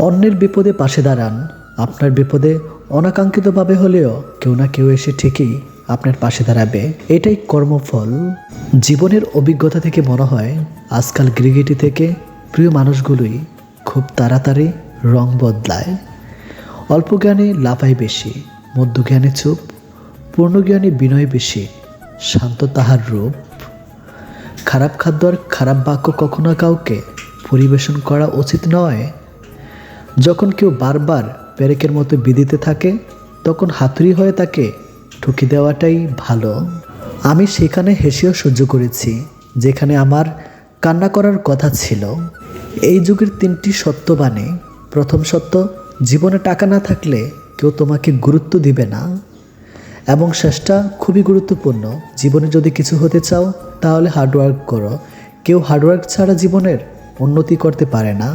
অন্যের বিপদে পাশে দাঁড়ান। আপনার বিপদে অনাকাঙ্ক্ষিতভাবে হলেও কেউ না কেউ এসে ঠিকই আপনার পাশে দাঁড়াবে। এটাই কর্মফল। জীবনের অভিজ্ঞতা থেকে মনে হয়, আজকাল গিরিগিটি থেকে প্রিয় মানুষগুলোই খুব তাড়াতাড়ি রং বদলায়। অল্প জ্ঞানে লাফাই বেশি মধ্যজ্ঞানে চুপ পূর্ণজ্ঞানে বিনয় বেশি, শান্ত তাহার রূপ। খারাপ খাদ্য আর খারাপ বাক্য কখনো কাউকে পরিবেশন করা উচিত নয় যখন কেউ বারবার পেরেকের মতো বিদিতে থাকে, তখন হাতুড়ি হয়ে তাকে ঠুকি দেওয়াটাই ভালো। আমি সেখানে হেসেও সহ্য করেছি, যেখানে আমার কান্না করার কথা ছিল। এই যুগের তিনটি সত্যবাণী প্রথম সত্য, জীবনে টাকা না থাকলে কেউ তোমাকে গুরুত্ব দিবে না। এবং শেষটা খুবই গুরুত্বপূর্ণ, জীবনে যদি কিছু হতে চাও, তাহলে হার্ডওয়ার্ক করো। কেউ হার্ডওয়ার্ক ছাড়া জীবনের উন্নতি করতে পারে না।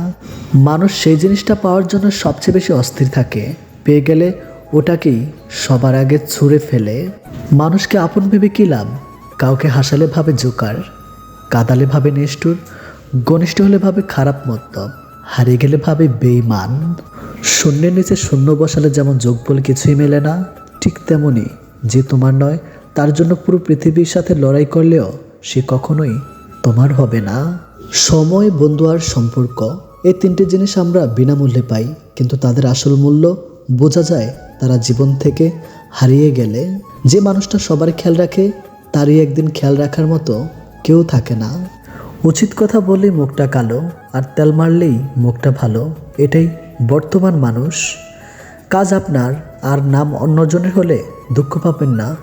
মানুষ সেই জিনিসটা পাওয়ার জন্য সবচেয়ে বেশি অস্থির থাকে। পেয়ে গেলে ওটাকেই সবার আগে ছুঁড়ে ফেলে। মানুষকে আপন ভেবে কী লাভ? কাউকে হাসালে ভাবে জোকার, কাদালে ভাবে নিষ্ঠুর, ঘনিষ্ঠ হলে ভাবে খারাপ মতলব, হারিয়ে গেলে ভাবে বেইমান শূন্যের নিচে শূন্য বসালে যেমন যোগ বলে কিছুই মেলে না, ঠিক তেমনই যে তোমার নয়, তার জন্য পুরো পৃথিবীর সাথে লড়াই করলেও সে কখনোই তোমার হবে না। সময়, বন্ধু আর সম্পর্ক, এই তিনটে জিনিস আমরা বিনামূল্যে পাই, কিন্তু তাদের আসল মূল্য বোঝা যায় তারা জীবন থেকে হারিয়ে গেলে। যে মানুষটা সবার খেয়াল রাখে, তারই একদিন খেয়াল রাখার মতো কেউ থাকে না। উচিত কথা বললেই মুখটা কালো, আর তেল মারলেই মুখটা ভালো, এটাই বর্তমান মানুষ। কাজ আপনার, আর নাম অন্যজনের হলে দুঃখ পাবেন না।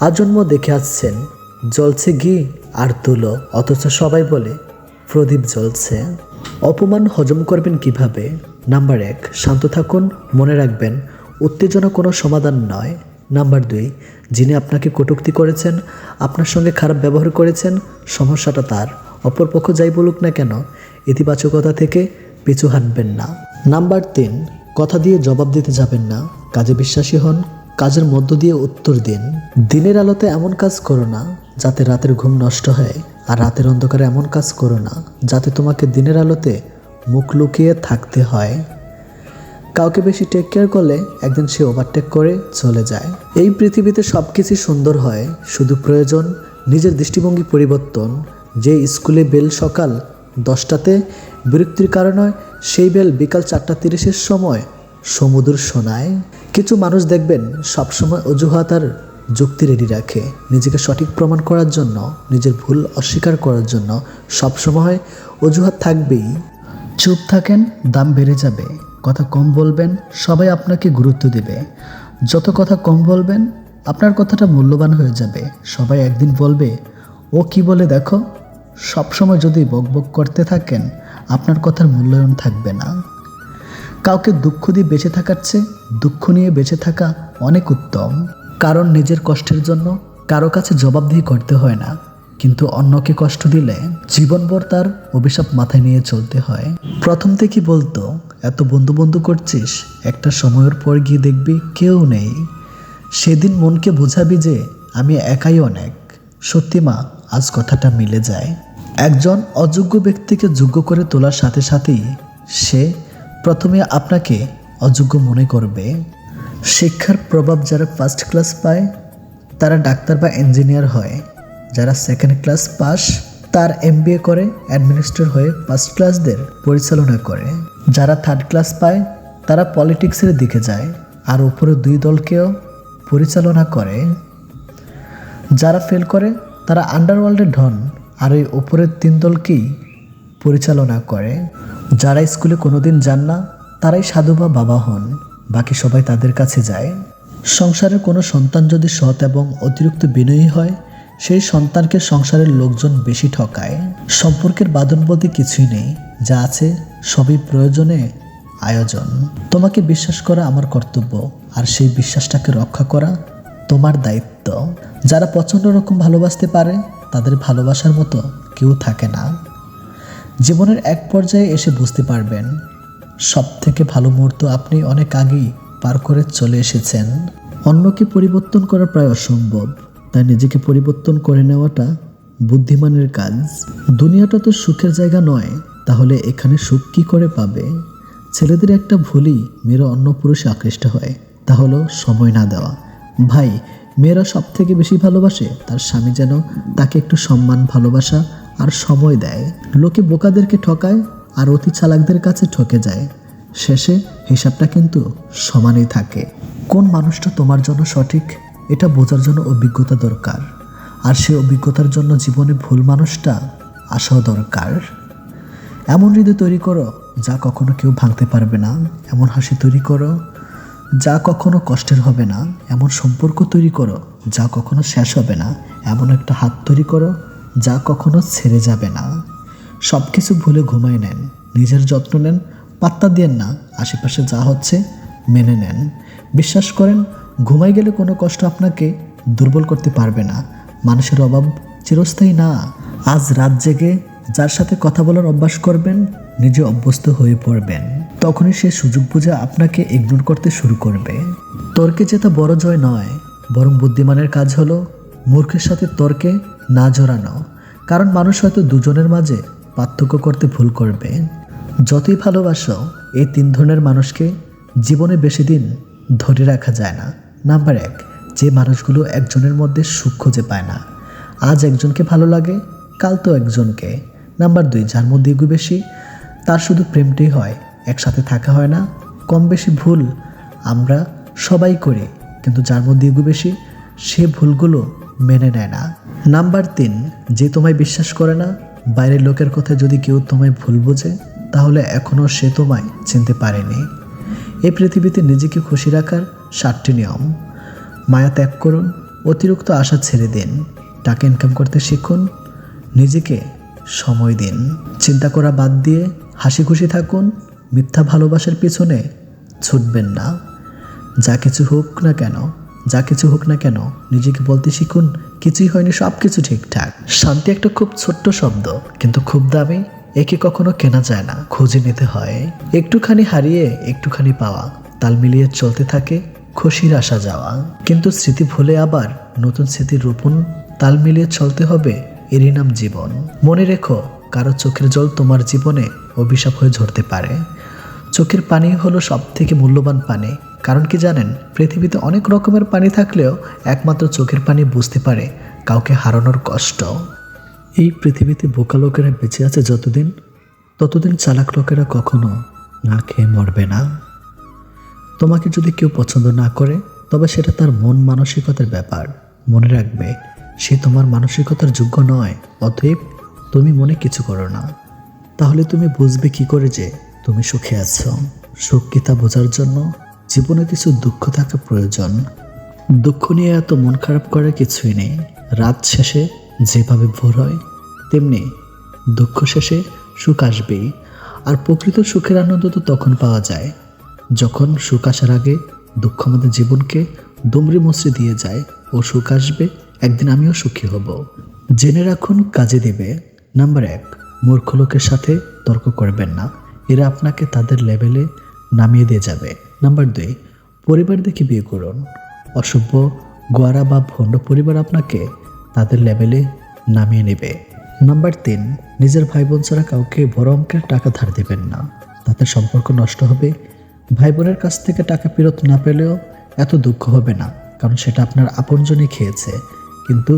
আজন্ম দেখে আসছেন, জ্বলছে ঘি আর তুলো অথচ সবাই বলে প্রদীপ জ্বলছে। অপমান হজম করবেন কীভাবে? নাম্বার এক, শান্ত থাকুন, মনে রাখবেন, উত্তেজনা কোনো সমাধান নয়। নাম্বার দুই, যিনি আপনাকে কটূক্তি করেছেন, আপনার সঙ্গে খারাপ ব্যবহার করেছেন, সমস্যাটা তার। অপরপক্ষ যাই বলুক না কেন, ইতিবাচকতা থেকে পিছু হাঁটবেন না। নাম্বার তিন, কথা দিয়ে জবাব দিতে যাবেন না। কাজে বিশ্বাসী হন, কাজের মধ্য দিয়ে উত্তর দিন। দিনের আলোতে এমন কাজ করো না, যাতে রাতের ঘুম নষ্ট হয়। আর রাতের অন্ধকারে এমন কাজ করো না, যাতে তোমাকে দিনের আলোতে মুখ লুকিয়ে থাকতে হয়। কাউকে বেশি টেক কেয়ার করলে একদিন সে ওভারটেক করে চলে যায়। এই পৃথিবীতে সব কিছুই সুন্দর হয়, শুধু প্রয়োজন নিজের দৃষ্টিভঙ্গি পরিবর্তন। যে স্কুলে বেল সকাল দশটাতে বিরক্তির কারণে সেই বেল বিকাল চারটা তিরিশের সময় সমুদ্র শোনায় কিছু মানুষ দেখবেন সবসময় অজুহাত আর যুক্তি রেডি রাখে। নিজেকে সঠিক প্রমাণ করার জন্য, নিজের ভুল অস্বীকার করার জন্য সবসময় অজুহাত থাকবেই। চুপ থাকেন, দাম বেড়ে যাবে। কথা কম বলবেন, সবাই আপনাকে গুরুত্ব দেবে। যত কথা কম বলবেন, আপনার কথাটা মূল্যবান হয়ে যাবে। সবাই একদিন বলবে, ও কি বলে দেখো? সবসময় যদি বকবক করতে থাকেন, আপনার কথার মূল্যায়ন থাকবে না। কাউকে দুঃখ দিয়ে বেঁচে থাকার চেয়ে দুঃখ নিয়ে বেঁচে থাকা অনেক উত্তম। কারণ নিজের কষ্টের জন্য কারও কাছে জবাবদিহি করতে হয় না। কিন্তু অন্যকে কষ্ট দিলে জীবনভর তার অভিশাপ মাথায় নিয়ে চলতে হয়। প্রথম থেকে বলতো, এত বন্ধু বন্ধু করছিস, একটা সময়ের পর গিয়ে দেখবি কেউ নেই। সেদিন মনকে বোঝাবি যে আমি একাই অনেক। সত্যি মা, আজ কথাটা মিলে যায়। একজন অযোগ্য ব্যক্তিকে যোগ্য করে তোলার সাথে সাথেই সে প্রথমে আপনাকে অযোগ্য মনে করবে। শিক্ষার প্রভাব যারা ফার্স্ট ক্লাস পায়, তারা ডাক্তার বা ইঞ্জিনিয়ার হয়। যারা সেকেন্ড ক্লাস পাস, তার এমবিএ করে অ্যাডমিনিস্ট্রেটর হয়ে ফার্স্ট ক্লাসদের পরিচালনা করে। যারা থার্ড ক্লাস পায়, তারা পলিটিক্সের দিকে যায়, আর উপরে দুই দলকেও পরিচালনা করে। যারা ফেল করে, তারা আন্ডারওয়ার্ল্ডের ধন আর ওই ওপরের তিন দলকেই পরিচালনা করে। যারা স্কুলে কোনোদিন যান না, তারাই সাধু বা বাবা হন। বাকি সবাই তাদের কাছে যায়। সংসারের কোনো সন্তান যদি সৎ এবং অতিরিক্ত বিনয়ী হয়, সেই সন্তানকে সংসারের লোকজন বেশি ঠকায়। সম্পর্কের বাদন বলতে কিছুই নেই, যা আছে সবই প্রয়োজনে আয়োজন। তোমাকে বিশ্বাস করা আমার কর্তব্য, আর সেই বিশ্বাসটাকে রক্ষা করা তোমার দায়িত্ব। যারা প্রচণ্ড রকম ভালোবাসতে পারে, তাদের ভালোবাসার মতো কেউ থাকে না। জীবনের এক পর্যায়ে এসে বুঝতে পারবেন সব থেকে ভালো মুহূর্ত আপনি অনেক আগেই পার করে চলে এসেছেন। অন্যকে পরিবর্তন করা প্রায় অসম্ভব। তাই নিজেকে পরিবর্তন করে নেওয়াটা বুদ্ধিমানের কাজ। দুনিয়াটা তো সুখের জায়গা নয়, তাহলে এখানে সুখ কী করে পাবে? ছেলেদের একটা ভুলই মেয়েরা অন্য পুরুষে আকৃষ্ট হয়, তা হলো সময় না দেওয়া। ভাই, মেয়েরা সব থেকে বেশি ভালোবাসে তার স্বামী যেন তাকে একটু সম্মান, ভালোবাসা আর সময় দেয়। লোকে বোকাদেরকে ঠকায় আর অতি চালাকদের কাছে ঠকে যায়। শেষে হিসাবটা কিন্তু সমানই থাকে। কোন মানুষটা তোমার জন্য সঠিক, এটা বোঝার জন্য অভিজ্ঞতা দরকার। আর সে অভিজ্ঞতার জন্য জীবনে ভুল মানুষটা আসাও দরকার। এমন হৃদয় তৈরি করো, যা কখনো কেউ ভাঙতে পারবে না। এমন হাসি তৈরি করো, যা কখনো কষ্টের হবে না। এমন সম্পর্ক তৈরি করো, যা কখনো শেষ হবে না। এমন একটা হাত তৈরি করো, যা কখনো ছেড়ে যাবে না। সব কিছু ভুলে ঘুমায় নেন। নিজের যত্ন নেন, পাত্তা দিয়েন না। আশেপাশে যা হচ্ছে মেনে নেন। বিশ্বাস করেন ঘুমাই গেলে কোনো কষ্ট আপনাকে দুর্বল করতে পারবে না। মানুষের অভাব চিরস্থায়ী না। আজ রাত জেগে যার সাথে কথা বলার অভ্যাস করবেন, নিজে অভ্যস্ত হয়ে পড়বেন। তখনই সে সুযোগ বুঝে আপনাকে ইগনোর করতে শুরু করবে। তর্কে জেতা বড় জয় নয়, বরং বুদ্ধিমানের কাজ হলো মূর্খের সাথে তর্কে না জড়ানো। কারণ মানুষ হয়তো দুজনের মাঝে পার্থক্য করতে ভুল করবে। যতই ভালোবাসো, এই তিন ধরনের মানুষকে জীবনে বেশি দিন ধরে রাখা যায় না। নাম্বার এক, যে মানুষগুলো একজনের মধ্যে সুখ খুঁজে পায় না। আজ একজনকে ভালো লাগে, কাল তো একজনকে। নাম্বার দুই, যার মধ্যে এগু বেশি, তার শুধু প্রেমটাই হয়, একসাথে থাকা হয় না। কম বেশি ভুল আমরা সবাই করি, কিন্তু যার মধ্যে এগু বেশি, সে ভুলগুলো মেনে নেয় না। নাম্বার তিন, যে তোমায় বিশ্বাস করে না বাইরের লোকের কথা যদি কেউ তোমায় ভুল বোঝে, তাহলে এখনও সে তোমায় চিনতে পারেনি। এই পৃথিবীতে নিজেকে খুশি রাখার সাতটি নিয়ম। মায়া ত্যাগ করুন, অতিরিক্ত আশা ছেড়ে দিন, টাকা ইনকাম করতে শিখুন, নিজেকে সময় দিন। চিন্তা করা বাদ দিয়ে হাসি খুশি থাকুন, মিথ্যা ভালোবাসার পিছনে ছুটবেন না। যা কিছু হোক না কেন যা কিছু হোক না কেন, নিজেকে বলতে শিখুন, কিছুই হয়নি সব কিছু ঠিকঠাক। শান্তি একটা খুব ছোট্ট শব্দ, কিন্তু খুব দামি, একে কখনো কেনা যায় না, খুঁজে নিতে হয়। একটুখানি হারিয়ে, একটুখানি পাওয়া, তাল মিলিয়ে চলতে থাকে, খুশির আসা যাওয়া। কিন্তু স্মৃতি ভুলে আবার নতুন স্মৃতির রোপণ, তাল মিলিয়ে চলতে হবে, এরই নাম জীবন। মনে রেখো, কারও চোখের জল তোমার জীবনে অভিশাপ হয়ে ঝরতে পারে। চোখের পানি হলো সব থেকে মূল্যবান পানি কারণ কি জানেন? পৃথিবীতে অনেক রকমের পানি থাকলেও একমাত্র চোখের পানি বুঝতে পারে কাউকে হারানোর কষ্ট। এই পৃথিবীতে বোকা লোকেরা বেঁচে আছে যতদিন, ততদিন চালাক লোকেরা কখনো না খেয়ে মরবে না। তোমাকে যদি কেউ পছন্দ না করে, তবে সেটা তার মন মানসিকতার ব্যাপার। মনে রাখবে, সে তোমার মানসিকতার যোগ্য নয়, অতএব তুমি মনে কিছু করো না। তাহলে তুমি বুঝবে কি করে যে তুমি সুখে আছো। সুখ তা বোঝার জন্য জীবনে কিছু দুঃখ থাকা প্রয়োজন। দুঃখ নিয়ে এত মন খারাপ করার কিছুই নেই। রাত শেষে যেভাবে ভোর হয়, তেমনি দুঃখ শেষে সুখ আসবেই। আর প্রকৃত সুখের আনন্দ তো তখন পাওয়া যায়। যখন সুখ আসার আগে দুঃখ আমাদের জীবনকে দুমড়ি মুচড়ে দিয়ে যায়, ও সুখ আসবে, একদিন আমিও সুখী হব। জেনে রাখুন, কাজে দেবে। নাম্বার এক, মূর্খ লোকের সাথে তর্ক করবেন না। এরা আপনাকে তাদের লেভেলে নামিয়ে দিয়ে যাবে। নাম্বার দুই, পরিবার দেখে বিয়ে করুন। অসভ্য, গোয়ারা বা ভণ্ড পরিবার আপনাকে তাদের লেভেলে নামিয়ে নেবে। নাম্বার তিন, নিজের ভাই বোন ছাড়া কাউকে বড় অঙ্কের টাকা ধার দেবেন না। তাতে সম্পর্ক নষ্ট হবে। ভাই বোনের কাছ থেকে টাকা ফেরত না পেলেও এত দুঃখ হবে না, কারণ সেটা আপনার আপনজনই খেয়েছে। কিন্তু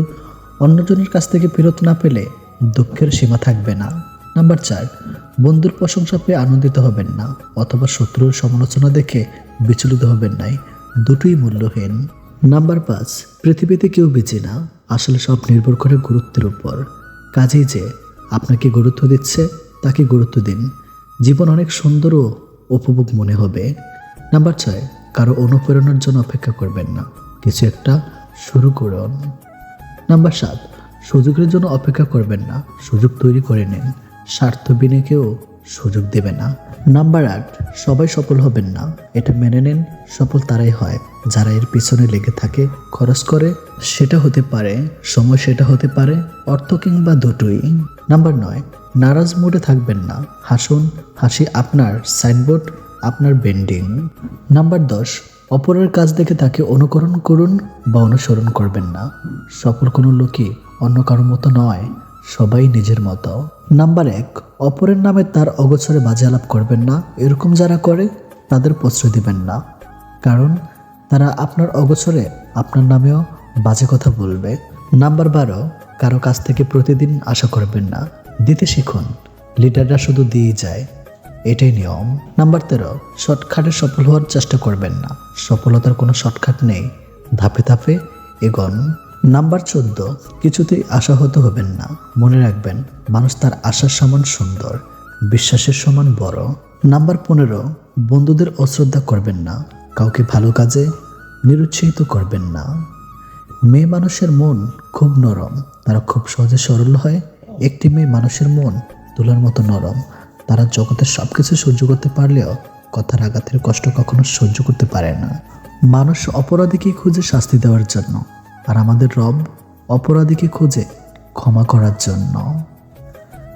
অন্যজনের কাছ থেকে ফেরত না পেলে দুঃখের সীমা থাকবে না। নাম্বার চার, বন্ধুর প্রশংসা পেয়ে আনন্দিত হবেন না, অথবা শত্রুর সমালোচনা দেখে বিচলিত হবেন নাই। দুটোই মূল্যহীন। নাম্বার পাঁচ, পৃথিবীতে কেউ বেঁচে না, আসলে সব নির্ভর করে গুরুত্বের উপর। কাজেই যে আপনাকে গুরুত্ব দিচ্ছে, তাকে গুরুত্ব দিন। জীবন অনেক সুন্দর ও উপভোগ মনে হবে। নাম্বার ছয়, কারও অনুপ্রেরণার জন্য অপেক্ষা করবেন না। কিছু একটা শুরু করুন। নাম্বার সাত, সুযোগের জন্য অপেক্ষা করবেন না। সুযোগ তৈরি করে নিন। স্বার্থ বিনে কেউ সুযোগ দেবে না। নাম্বার আট, সবাই সফল হবেন না। এটা মেনে নেন, সফল তারাই হয়। যারা এর পিছনে লেগে থাকে, খরচ করে, সেটা হতে পারে, সময় সেটা হতে পারে, অর্থ কিংবা দুটোই। নাম্বার নয়, নারাজ মোডে থাকবেন না। হাসুন, হাসি আপনার সাইনবোর্ড, আপনার বেন্ডিং। নাম্বার দশ, অপরের কাজ দেখে তাকে অনুকরণ করুন বা অনুসরণ করবেন না। সফল কোনো লোকই অন্য কারোর মতো নয়। সবাই নিজের মতো। নাম্বার এক, অপরের নামে তার অগোচরে বাজে আলাপ করবেন না। এরকম যারা করে, তাদের প্রশ্রয় দিবেন না। কারণ, তারা আপনার অগোচরে আপনার নামেও বাজে কথা বলবে। নাম্বার বারো, কারও কাছ থেকে প্রতিদিন আশা করবেন না। দিতে শিখুন, লিডাররা শুধু দিয়ে যায়। এটাই নিয়ম। নাম্বার তেরো, শর্টকাটে সফল হওয়ার চেষ্টা করবেন না। সফলতার কোনো শর্টকাট নেই। ধাপে ধাপে এগোন। নাম্বার চোদ্দ, কিছুতেই আশাহত হবেন না। মনে রাখবেন, মানুষ তার আশার সমান সুন্দর, বিশ্বাসের সমান বড়। নাম্বার পনেরো, বন্ধুদের অশ্রদ্ধা করবেন না। কাউকে ভালো কাজে নিরুৎসাহিত করবেন না। মেয়ে মানুষের মন খুব নরম, তারা খুব সহজে সরল হয়। একটি মেয়ে মানুষের মন তুলার মতো নরম, তারা জগতের সব কিছু সহ্য করতে পারলেও কথার আঘাতের কষ্ট কখনো সহ্য করতে পারে না। মানুষ অপরাধীকে খুঁজে শাস্তি দেওয়ার জন্য আর আমাদের রব অপরাধীকে খুঁজে ক্ষমা করার জন্য।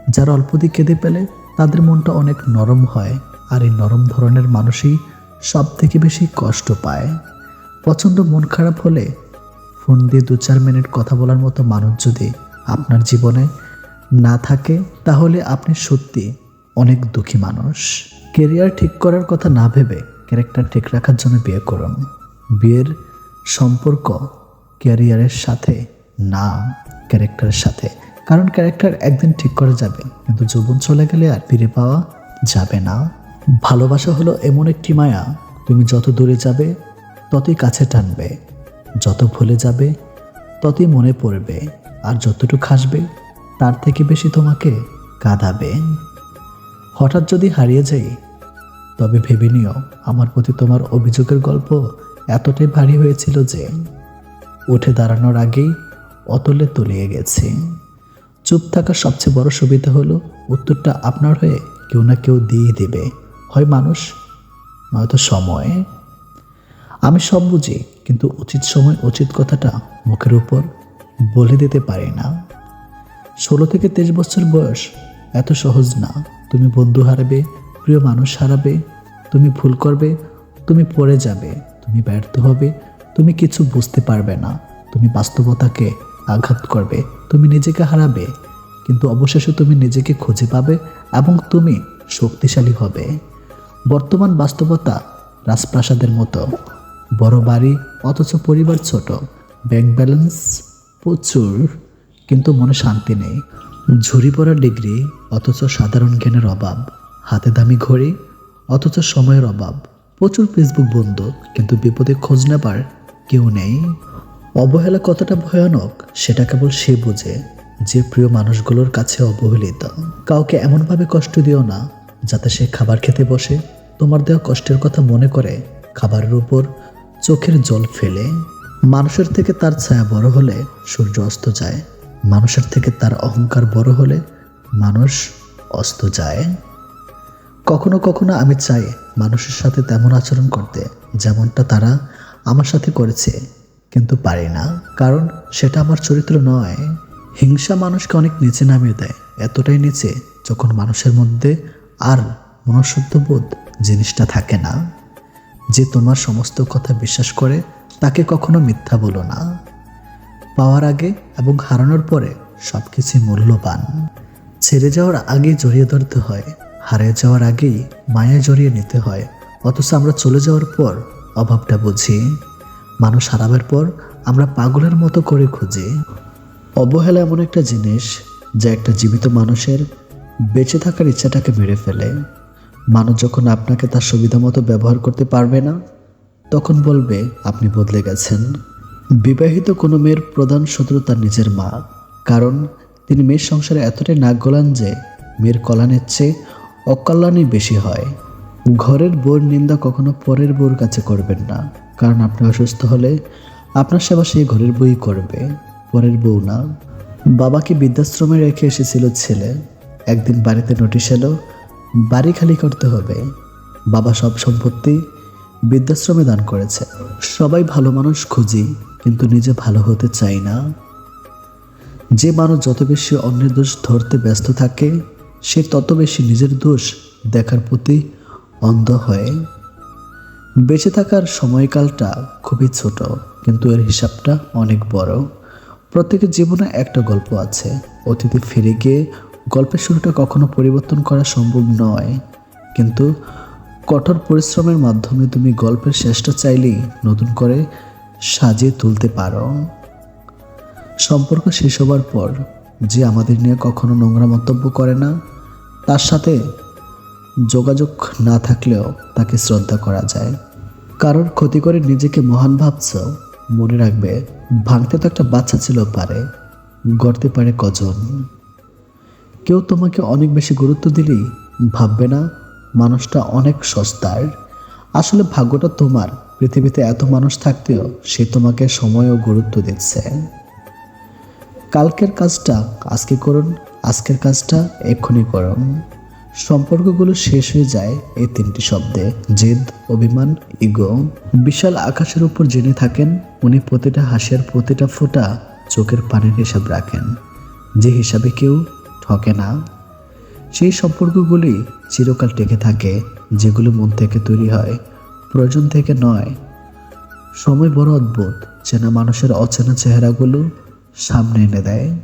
যারা অল্পদিক কেঁদে পেলে তাদের মনটা অনেক নরম হয় আর এই নরম ধরনের মানুষই সব থেকে বেশি কষ্ট পায়। প্রচণ্ড মন খারাপ হলে ফোন দিয়ে দু চার মিনিট কথা বলার মতো মানুষ যদি আপনার জীবনে না থাকে, তাহলে আপনি সত্যি অনেক দুঃখী মানুষ। কেরিয়ার ঠিক করার কথা না ভেবে ক্যারেক্টার ঠিক রাখার জন্য বিয়ে করুন। বিয়ের সম্পর্ক ক্যারিয়ারের সাথে, না ক্যারেক্টারের সাথে। কারণ ক্যারেক্টার একদিন ঠিক করা যাবে, কিন্তু যৌবন চলে গেলে আর ফিরে পাওয়া যাবে না। ভালোবাসা হলো এমন একটি মায়া, তুমি যত দূরে যাবে, ততই কাছে টানবে। যত ভুলে যাবে, ততই মনে পড়বে, আর যতটুকু হাসবে, তার থেকে বেশি তোমাকে কাঁদাবে। হঠাৎ যদি হারিয়ে যাই, তবে ভেবে নিও, আমার প্রতি তোমার অভিযোগের গল্প এতটাই ভারী হয়েছিল যে উঠে দাঁড়ানোর আগেই অতলে তলিয়ে গেছে। চুপ থাকার সবচেয়ে বড় সুবিধা হলো, উত্তরটা আপনার হয়ে কেউ না কেউ দিয়ে দেবে। হয় মানুষ, নয়তো সময়। আমি সব বুঝি, কিন্তু উচিত সময় উচিত কথাটা মুখের উপর বলে দিতে পারি না। ষোলো থেকে তেইশ বছর বয়স, এত সহজ না। তুমি বন্ধু হারাবে, প্রিয় মানুষ হারাবে, তুমি ভুল করবে, তুমি পড়ে যাবে, তুমি ব্যর্থ হবে তুমি কিছু বুঝতে পারবে না। তুমি বাস্তবতাকে আঘাত করবে, তুমি নিজেকে হারাবে, কিন্তু অবশেষে তুমি নিজেকে খুঁজে পাবে এবং তুমি শক্তিশালী হবে। বর্তমান বাস্তবতা রাজপ্রাসাদের মতো। বড় বাড়ি, অথচ পরিবার ছোট। ব্যাংক ব্যালেন্স প্রচুর, কিন্তু মনে শান্তি নেই। ঝুরি পড়া ডিগ্রি, অথচ সাধারণ জ্ঞানের অভাব। হাতে দামি ঘড়ি, অথচ সময়ের অভাব। প্রচুর ফেসবুক বন্ধু কিন্তু বিপদে খোঁজ নেবার কেউ নেই। অবহেলা কতটা ভয়ানক, সেটা কেবল সে বোঝে যে প্রিয় মানুষগুলোর কাছে অবহেলিত। কাউকে এমনভাবে কষ্ট দিও না, যাতে সে খাবার খেতে বসে। তোমার দেওয়া কষ্টের কথা মনে করে খাবারের উপর চোখের জল ফেলে। মানুষের থেকে তার ছায়া বড় হলে সূর্য অস্ত যায়। মানুষের থেকে তার অহংকার বড় হলে মানুষ অস্ত যায়। কখনো কখনো আমি চাই মানুষের সাথে তেমন আচরণ করতে, যেমনটা তারা আমার সাথে করেছে, কিন্তু পারি না। কারণ সেটা আমার চরিত্র নয়। হিংসা মানুষকে অনেক নিচে নামিয়ে দেয়। এতটাই নিচে যখন মানুষের মধ্যে আর মনুষ্যত্ববোধ জিনিসটা থাকে না। যে তোমার সমস্ত কথা বিশ্বাস করে, তাকে কখনো মিথ্যা বলো না। পাওয়ার আগে এবং হারানোর পরে সব কিছুই মূল্যবান। ছেড়ে যাওয়ার আগেই জড়িয়ে ধরতে হয়। হারিয়ে যাওয়ার আগেই মায়া জড়িয়ে নিতে হয়। অথচ আমরা চলে যাওয়ার পর অভাবটা বুঝি। মানুষ হারাবার পর আমরা পাগলের মতো করে খুঁজি। অবহেলা এমন একটা জিনিস যা একটা জীবিত মানুষের বেঁচে থাকার ইচ্ছাটাকে মেরে ফেলে। মানুষ যখন আপনাকে তার সুবিধা মতো ব্যবহার করতে পারবে না, তখন বলবে, আপনি বদলে গেছেন। বিবাহিত কোনো মেয়ের প্রধান শত্রু তার নিজের মা। কারণ তিনি মেয়ের সংসারে এতটাই নাক গলান যে, মেয়ের কল্যাণের চেয়ে অকল্যাণই বেশি হয়। ঘরের বউর নিন্দা কখনো পরের বউর কাছে করবেন না। কারণ আপনি অসুস্থ হলে আপনার সেবা সেই ঘরের বই করবে। পরের বউ না। বাবাকে বৃদ্ধাশ্রমে রেখে এসেছিল ছেলে। একদিন বাড়িতে নোটিশ এলো, বাড়ি খালি করতে হবে। বাবা সব সম্পত্তি বৃদ্ধাশ্রমে দান করেছে। সবাই ভালো মানুষ খুঁজি, কিন্তু নিজে ভালো হতে চাই না। যে মানুষ যত বেশি অন্যের দোষ ধরতে ব্যস্ত থাকে, সে তত বেশি নিজের দোষ দেখার প্রতি অন্ধ হয়ে বেঁচে থাকার সময়কালটা খুবই ছোট, কিন্তু এর হিসাবটা অনেক বড়। প্রত্যেকের জীবনে একটা গল্প আছে, অতীতে ফিরে গিয়ে গল্পের শুরুটা কখনো পরিবর্তন করা সম্ভব নয়, কিন্তু কঠোর পরিশ্রমের মাধ্যমে তুমি গল্পের শেষটা চাইলেই নতুন করে সাজিয়ে তুলতে পারো। সম্পর্ক শেষ হবার পর যে আমাদের নিয়ে কখনো নোংরা মন্তব্য করে না, তার সাথে যোগাযোগ না থাকলেও তাকে শ্রদ্ধা করা যায়। কারোর ক্ষতি করে নিজেকে মহান ভাবছ মনে রাখবে, ভাঙতে তো একটা বাচ্চা ছিল পারে, গড়তে পারে কজন? কেউ তোমাকে অনেক বেশি গুরুত্ব দিলেই ভাববে না, মানুষটা অনেক সস্তার। আসলে ভাগ্যটা তোমার, পৃথিবীতে এত মানুষ থাকতেও সে তোমাকে সময় ও গুরুত্ব দিচ্ছে। কালকের কাজটা আজকে করুন, আজকের কাজটা এক্ষুনি করুন। সম্পর্কগুলো শেষ হয়ে যায় এই তিনটি শব্দে। জেদ, অভিমান, ইগো। বিশাল আকাশের উপর জেনে থাকেন, উনি প্রতিটা হাসির প্রতিটা ফোঁটা চোখের পানির হিসাব রাখেন। যে হিসাবে কেউ ঠকে না, সেই সম্পর্কগুলি চিরকাল টেকে থাকে, যেগুলো মন থেকে তৈরি হয়, প্রয়োজন থেকে নয়। সময় বড় অদ্ভুত, চেনা মানুষের অচেনা চেহারাগুলো সামনে এনে দেয়।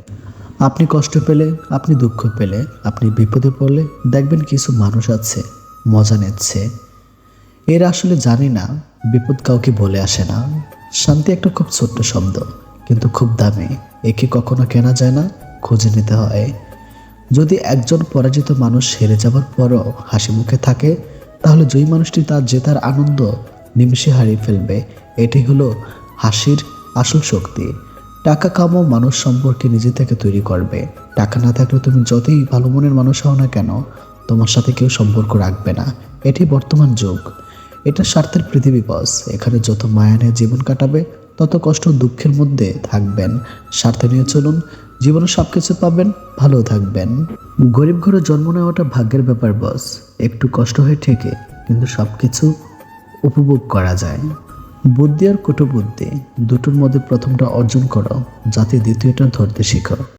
আপনি কষ্ট পেলে, আপনি দুঃখ পেলে, আপনি বিপদে পড়লে দেখবেন কিছু মানুষ আছে, মজা নিচ্ছে। এরা আসলে জানি না, বিপদ কাউকে বলে আসে না। শান্তি একটা খুব ছোট্ট শব্দ, কিন্তু খুব দামি। একে কখনো কেনা যায় না, খুঁজে নিতে হয়। যদি একজন পরাজিত মানুষ হেরে যাবার পরও হাসি মুখে থাকে, তাহলে যেই মানুষটি তার জেতার আনন্দ নিমিষে হারিয়ে ফেলবে এটি হলো হাসির আসল শক্তি। টাকা কামাও মানুষ সম্পর্কে নিজে থেকে তৈরি করবে। টাকা না থাকলে তুমি যতই ভালো মনের মানুষ হও না কেন, তোমার সাথে কেউ সম্পর্ক রাখবে না। এটি বর্তমান যুগ। এটা স্বার্থের পৃথিবী, বস। এখানে যত মায়া নিয়ে জীবন কাটাবে, তত কষ্ট দুঃখের মধ্যে থাকবেন। স্বার্থ নিয়ে চলুন, জীবনে সব কিছু পাবেন ভালো থাকবেন। গরিব ঘরে জন্ম নেওয়াটা ভাগ্যের ব্যাপার, বস। একটু কষ্ট হয় ঠিকই, কিন্তু সব কিছু উপভোগ করা যায়। বুদ্ধি আর কটুবুদ্ধি দুটোর মধ্যে প্রথমটা অর্জন করো যাতে দ্বিতীয়টা ধরতে শিখো।